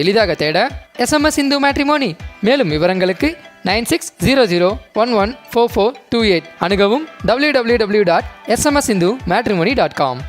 எளிதாக தேட SMS Hindu matrimony மேலும் விவரங்களுக்கு nine six zero zero one one four four two eight. அணுகவும் W W W dot SMS Hindu matrimony dot com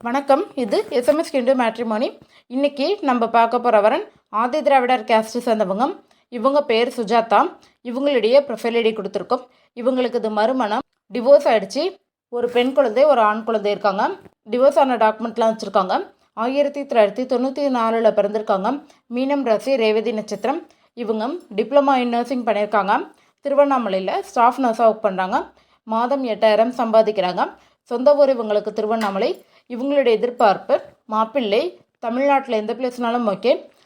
வணக்கம் இது எஸ்எம்எஸ் கிண்டு மேட்ரிமோனி இன்னைக்கு நம்ம பார்க்க போகிற வரன் ஆதி திராவிடர் கேஸ்ட் சேர்ந்தவங்க இவங்க பேர் சுஜாதா. இவங்களுடைய ப்ரொஃபைல் ஐடி கொடுத்துருக்கோம். இவங்களுக்கு இது மறுமணம். டிவோர்ஸ் ஆகிடுச்சு ஒரு பெண் குழந்தை ஒரு ஆண் குழந்தை இருக்காங்க. டிவோர்ஸ் ஆன டாக்குமெண்ட்லாம் வச்சுருக்காங்க. ஆயிரத்தி தொள்ளாயிரத்தி தொண்ணூற்றி நாலில் பிறந்திருக்காங்க. மீனம் ராசி ரேவதி நட்சத்திரம். இவங்க டிப்ளமா இன் நர்சிங் பண்ணியிருக்காங்க திருவண்ணாமலையில் ஸ்டாஃப் நர்ஸாக ஒர்க் பண்ணுறாங்க மாதம் எட்டாயிரம் சம்பாதிக்கிறாங்க. சொந்த ஊர் இவங்களுக்கு திருவண்ணாமலை. இவங்களுடைய எதிர்பார்ப்பு மாப்பிள்ளை தமிழ்நாட்டில் எந்த பிளேஸ்னாலும் ஓகே